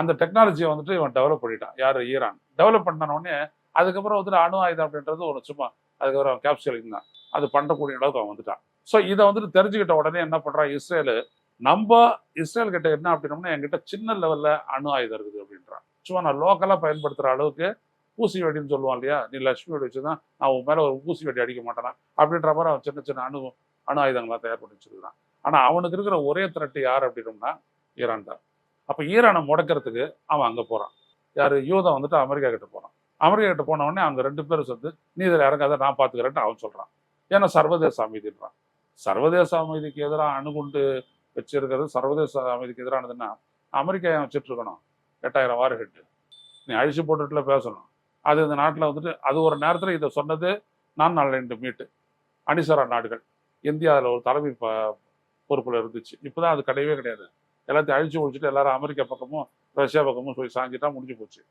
அந்த டெக்னாலஜியை வந்துட்டு இவன் டெவலப் பண்ணிட்டான். யார்? ஈரான். டெவலப் பண்ண உடனே அதுக்கப்புறம் வந்துட்டு அணு ஆயுதம் அப்படின்றது ஒரு சும்மா அதுக்கப்புறம் கேப்சூலிங் தான். அது பண்ணக்கூடிய அளவுக்கு அவன் வந்துட்டான். ஸோ இதை வந்துட்டு தெரிஞ்சுக்கிட்ட உடனே என்ன பண்ணுறான் இஸ்ரேலு நம்ம இஸ்ரேல் கிட்ட என்ன அப்படின்னோம்னா என்கிட்ட சின்ன லெவலில் அணு ஆயுதம் இருக்குது அப்படின்றான். சும்மா நான் லோக்கலாக பயன்படுத்துகிற அளவுக்கு ஊசி வெடின்னு சொல்லுவான் இல்லையா? நீ லட்சுமி வெடி வச்சுதான் நான் உன் மேலே ஒரு ஊசி வெடி அடிக்க மாட்டேனா? அப்படின்ற மாதிரி அவன் சின்ன சின்ன அணு அணு ஆயுதங்களாக தயார் பண்ணி வச்சுருக்கான் ஆனால் அவனுக்கு இருக்கிற ஒரே திரட்டு யார் அப்படின்னோம்னா ஈரான் தான். அப்போ ஈரானை முடக்கிறதுக்கு அவன் அங்கே போகிறான் யார்? யூதா வந்துட்டு அமெரிக்கா கிட்ட போகிறான் அமெரிக்கா கிட்ட போன உடனே அங்க ரெண்டு பேரும் சேர்ந்து நீ இதில் இறங்காத நான் பார்த்துக்கிறேன்ட்டு அவன் சொல்கிறான் ஏன்னா சர்வதேச அமைதின்றான் சர்வதேச அமைதிக்கு எதிராக அணுகுண்டு வச்சிருக்கிறது சர்வதேச அமைதிக்கு எதிரானதுன்னா அமெரிக்கா ஏன் வச்சுட்டு இருக்கணும்? எட்டாயிரம் வார் ஹெட்டு. நீ அழிச்சு போட்டுட்டுல பேசணும். அது இந்த நாட்டில் வந்துட்டு அது ஒரு நேரத்தில் இதை சொன்னது நான் நாலு மீட்டு. அணிசரா நாடுகள். இந்தியாவில் ஒரு தலைமை பொறுப்பில் இருந்துச்சு. இப்போதான் அது கிடையவே கிடையாது. எல்லாத்தையும் அழிச்சு முடிச்சுட்டு எல்லாரும் அமெரிக்கா பக்கமும் ரஷ்யா பக்கமும் போய் சாஞ்சிட்டா முடிஞ்சு போச்சு.